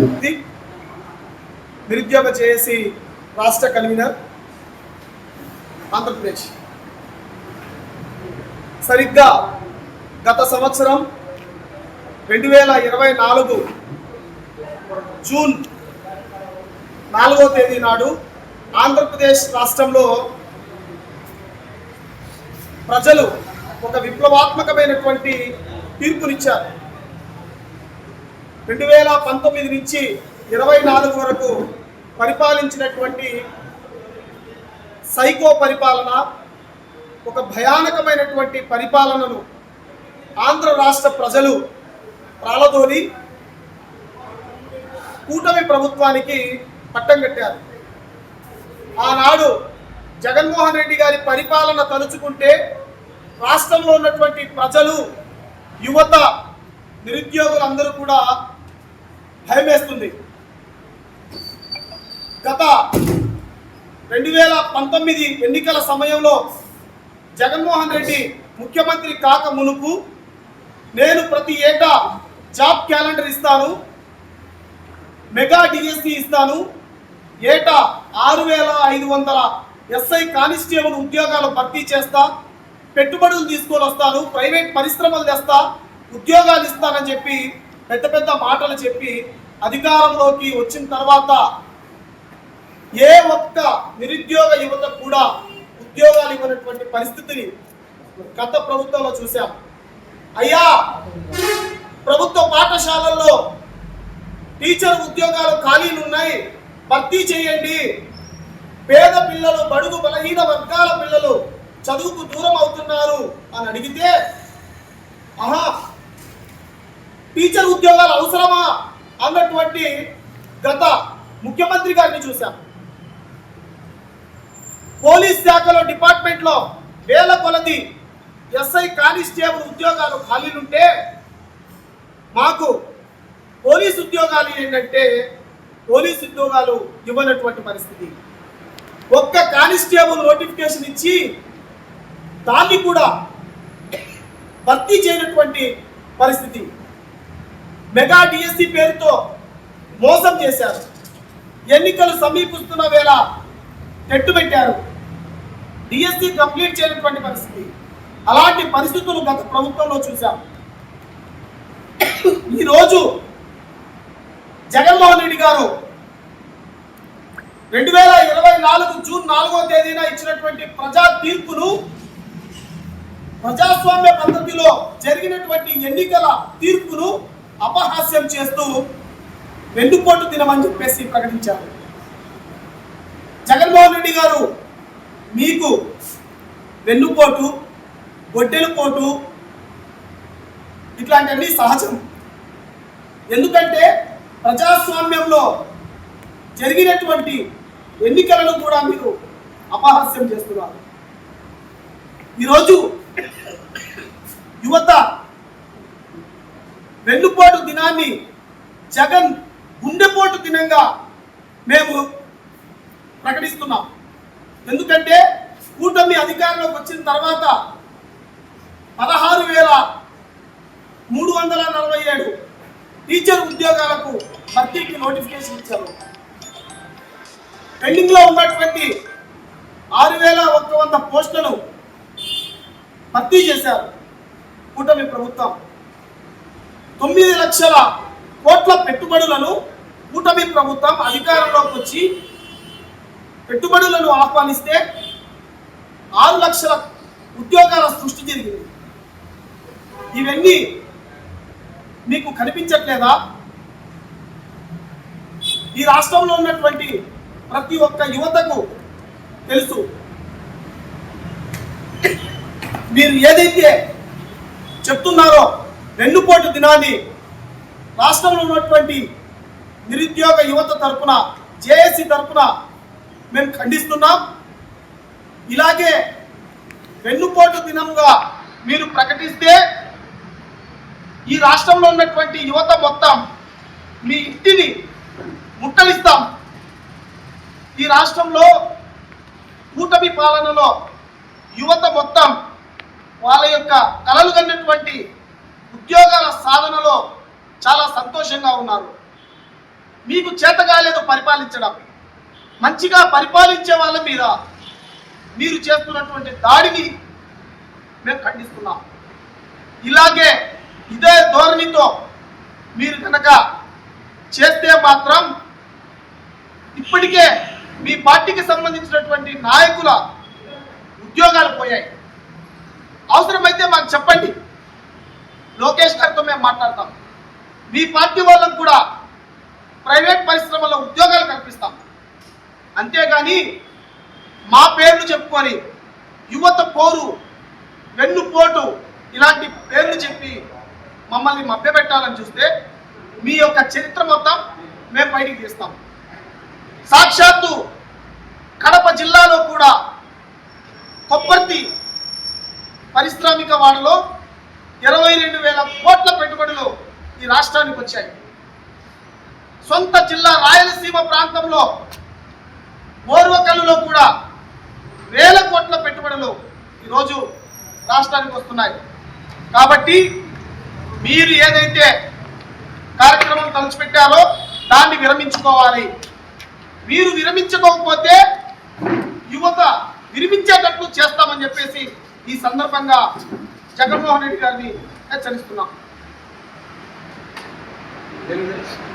ఇది నిరుద్యోగ చేసి రాష్ట్ర కన్వీనర్ ఆంధ్రప్రదేశ్. సరిగ్గా గత సంవత్సరం రెండు వేల ఇరవై నాలుగు జూన్ నాలుగో తేదీ నాడు ఆంధ్రప్రదేశ్ రాష్ట్రంలో ప్రజలు ఒక విప్లవాత్మకమైనటువంటి తీర్పునిచ్చారు. రెండు వేల పంతొమ్మిది నుంచి ఇరవై నాలుగు వరకు పరిపాలించినటువంటి సైకో పరిపాలన ఒక భయానకమైనటువంటి పరిపాలనను ఆంధ్ర రాష్ట్ర ప్రజలు ప్రాలదోలి కూటమి ప్రభుత్వానికి పట్టం కట్టారు. ఆనాడు జగన్మోహన్ రెడ్డి గారి పరిపాలన తలుచుకుంటే రాష్ట్రంలో ఉన్నటువంటి ప్రజలు యువత నిరుద్యోగులందరూ కూడా భయమేస్తుంది. గత రెండు వేల పంతొమ్మిది ఎన్నికల సమయంలో జగన్మోహన్ రెడ్డి ముఖ్యమంత్రి కాక మునుపు నేను ప్రతి ఏటా జాబ్ క్యాలెండర్ ఇస్తాను మెగా డిఎస్సి ఇస్తాను ఏటా ఆరు వేల ఐదు వందల ఎస్ఐ కానిస్టేబుల్ ఉద్యోగాలు భర్తీ చేస్తా పెట్టుబడులు తీసుకొని వస్తాను ప్రైవేట్ పరిశ్రమలు తెస్తా ఉద్యోగాలు ఇస్తానని చెప్పి పెద్ద పెద్ద మాటలు చెప్పి అధికారంలోకి వచ్చిన తర్వాత ఏ ఒక్క నిరుద్యోగ యువత కూడా ఉద్యోగాలు ఇవ్వనటువంటి పరిస్థితిని గత ప్రభుత్వంలో చూశాం. అయ్యా ప్రభుత్వ పాఠశాలల్లో టీచర్ ఉద్యోగాలు ఖాళీలు ఉన్నాయి భర్తీ చేయండి. పేద పిల్లలు బడుగు బలహీన వర్గాల పిల్లలు చదువుకు దూరం అవుతున్నారు అని అడిగితే ఆహా టీచర్ ఉద్యోగాలు అవసరమా? అన్నటువంటి గత ముఖ్యమంత్రి గారిని చూశాం. పోలీస్ శాఖలో డిపార్ట్మెంట్లో వేల కొలది ఎస్ఐ కానిస్టేబుల్ ఉద్యోగాలు ఖాళీలుంటే మాకు పోలీస్ ఉద్యోగాలు ఏంటంటే పోలీస్ ఉద్యోగాలు ఇవ్వనటువంటి పరిస్థితి. ఒక్క కానిస్టేబుల్ నోటిఫికేషన్ ఇచ్చి దాన్ని కూడా భర్తీ చేయనటువంటి పరిస్థితి. మెగా డిఎస్సి పేరుతో మోసం చేశారు. ఎన్నికలు సమీపిస్తున్న వేళ తెట్టు పెట్టారు. డిఎస్సి కంప్లీట్ చేయనటువంటి పరిస్థితి. అలాంటి పరిస్థితులు గత ప్రభుత్వంలో చూశాం. ఈరోజు జగన్మోహన్ రెడ్డి గారు రెండు వేల ఇరవై నాలుగు జూన్ నాలుగో తేదీన ఇచ్చినటువంటి ప్రజా తీర్పును ప్రజాస్వామ్య పద్ధతిలో జరిగినటువంటి ఎన్నికల తీర్పును అపహాస్యం చేస్తూ వెన్నుపోటు దినమని చెప్పేసి ప్రకటించారు. జగన్మోహన్ రెడ్డి గారు మీకు వెన్నుపోటు గొడ్డెలు పోటు ఇట్లాంటివన్నీ సహజం. ఎందుకంటే ప్రజాస్వామ్యంలో జరిగినటువంటి ఎన్నికలను కూడా మీరు అపహాస్యం చేస్తున్నారు. ఈరోజు యువత వెన్నుపోటు దినాన్ని జగన్ గుండెపోటు దినంగా మేము ప్రకటిస్తున్నాం. ఎందుకంటే కూటమి అధికారంలోకి వచ్చిన తర్వాత పదహారు వేల మూడు వందల నలభై ఏడు టీచర్ ఉద్యోగాలకు భర్తీకి నోటిఫికేషన్ ఇచ్చారు. పెండింగ్లో ఉన్నటువంటి ఆరు వేల ఒక్క వంద పోస్టులను భర్తీ చేశారు. కూటమి ప్రభుత్వం తొమ్మిది లక్షల కోట్ల పెట్టుబడులను కూటమి ప్రభుత్వం అధికారంలోకి వచ్చి పెట్టుబడులను ఆహ్వానిస్తే ఆరు లక్షల ఉద్యోగాల సృష్టి జరిగింది. ఇవన్నీ మీకు కనిపించట్లేదా? ఈ రాష్ట్రంలో ఉన్నటువంటి ప్రతి ఒక్క యువతకు తెలుసు. మీరు ఏదైతే చెప్తున్నారో వెన్నుపోటు దినాన్ని రాష్ట్రంలో ఉన్నటువంటి నిరుద్యోగ యువత తరపున జేఏసీ తరపున మేము ఖండిస్తున్నాం. ఇలాగే వెన్నుపోటు దినంగా మీరు ప్రకటిస్తే ఈ రాష్ట్రంలో ఉన్నటువంటి యువత మొత్తం మీ ఇంటిని ముట్టలిస్తాం ఈ రాష్ట్రంలో కూటమి పాలనలో యువత మొత్తం వాళ్ళ యొక్క కలలు కన్నటువంటి ఉద్యోగాల సాధనలో చాలా సంతోషంగా ఉన్నారు. మీకు చేతగాలేదు పరిపాలించడం. మంచిగా పరిపాలించే వాళ్ళ మీద మీరు చేస్తున్నటువంటి దాడిని మేము ఖండిస్తున్నాం. ఇలాగే ఇదే ధోరణితో మీరు కనుక చేస్తే మాత్రం ఇప్పటికే మీ పార్టీకి సంబంధించినటువంటి నాయకుల ఉద్యోగాలు పోయాయి. అవసరమైతే మాకు చెప్పండి. లోకేష్ గారితో మేము మాట్లాడతాం. మీ పార్టీ వాళ్ళకు కూడా ప్రైవేట్ పరిశ్రమలో ఉద్యోగాలు కల్పిస్తాం. అంతేగాని మా పేర్లు చెప్పుకొని యువత పోరు వెన్నుపోటు ఇలాంటి పేర్లు చెప్పి మమ్మల్ని మభ్యపెట్టాలని చూస్తే మీ యొక్క చరిత్ర మొత్తం మేము బయటికి తీస్తాం సాక్షాత్తు కడప జిల్లాలో కూడా కొప్పర్తి పారిశ్రామిక వాడలో ఇరవై రెండు వేల కోట్ల పెట్టుబడులు ఈ రాష్ట్రానికి వచ్చాయి. సొంత జిల్లా రాయలసీమ ప్రాంతంలో ఓర్వకల్లులో కూడా వేల కోట్ల పెట్టుబడులు ఈరోజు రాష్ట్రానికి వస్తున్నాయి. కాబట్టి మీరు ఏదైతే కార్యక్రమం తలచిపెట్టారో దాన్ని విరమించుకోవాలి. మీరు విరమించుకోకపోతే యువత విరమించేటట్లు చేస్తామని చెప్పేసి ఈ సందర్భంగా జగన్మోహన్ రెడ్డి గారిని హెచ్చరిస్తున్నాం.